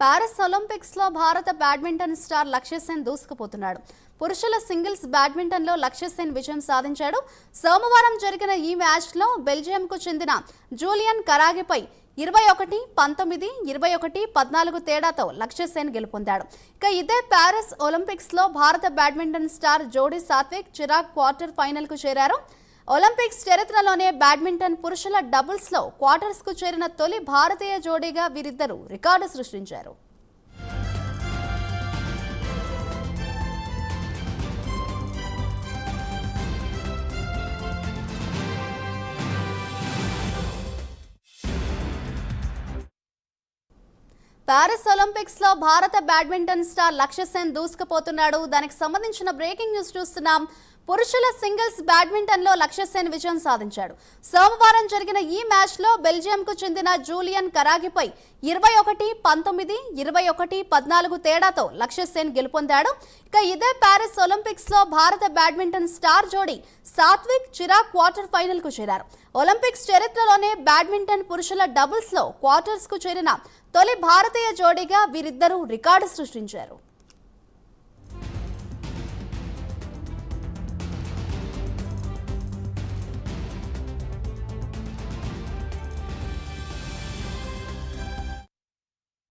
Paris ఒలింపిక్స్లో భారత badminton star లక్ష్య సేన్ దూసుకుపోతున్నాడు. పురుషుల సింగిల్స్ బ్యాడ్మింటన్లో లక్ష్య సేన్ విజయం సాధించాడు. సోమవారం జరిగిన ఈ మ్యాచ్లో బెల్జియంకు చెందిన జూలియన్ కరాగిపై ఇరవై ఒకటి పంతొమ్మిది ఇరవై ఒకటి పద్నాలుగు తేడాతో లక్ష్య సేన్ గెలుపొందాడు. ఇక ఇదే ప్యారిస్ ఒలింపిక్స్లో భారత బ్యాడ్మింటన్ స్టార్ జోడీ సాత్విక్ చిరాగ్ క్వార్టర్ ఫైనల్కు చేరారు. ఒలింపిక్స్ చరిత్రలోనే బ్యాడ్మింటన్ పురుషుల డబుల్స్లో క్వార్టర్స్కు చేరిన తొలి భారతీయ జోడీగా వీరిద్దరూ రికార్డు సృష్టించారు. పారిస్ ఒలింపిక్స్లో భారత బ్యాడ్మింటన్ స్టార్ లక్ష్యసేన్ దూసుకుపోతున్నాడు. దానికి సంబంధించిన బ్రేకింగ్ న్యూస్ చూస్తున్నాం. పురుషుల సింగిల్స్ బ్యాడ్మింటన్లో విజయం సాధించాడు. సోమవారం జరిగిన ఈ మ్యాచ్లో బెల్జియం కు చెందిన జూలియన్ కరాగిపై ఇరవై ఒకటి పంతొమ్మిది ఇరవై ఒకటి పద్నాలుగు తేడాతో లక్ష్యసేన్ గెలుపొందాడు. ఇక ఇదే ప్యారిస్ ఒలింపిక్స్లో భారత బ్యాడ్మింటన్ స్టార్ జోడీ సాత్విక్ చిరాగ్ క్వార్టర్ ఫైనల్కు చేరారు. ఒలింపిక్స్ చరిత్రలోనే బ్యాడ్మింటన్ పురుషుల డబుల్స్లో క్వార్టర్స్కు చేరిన తొలి భారతీయ జోడీగా వీరిద్దరూ రికార్డు సృష్టించారు.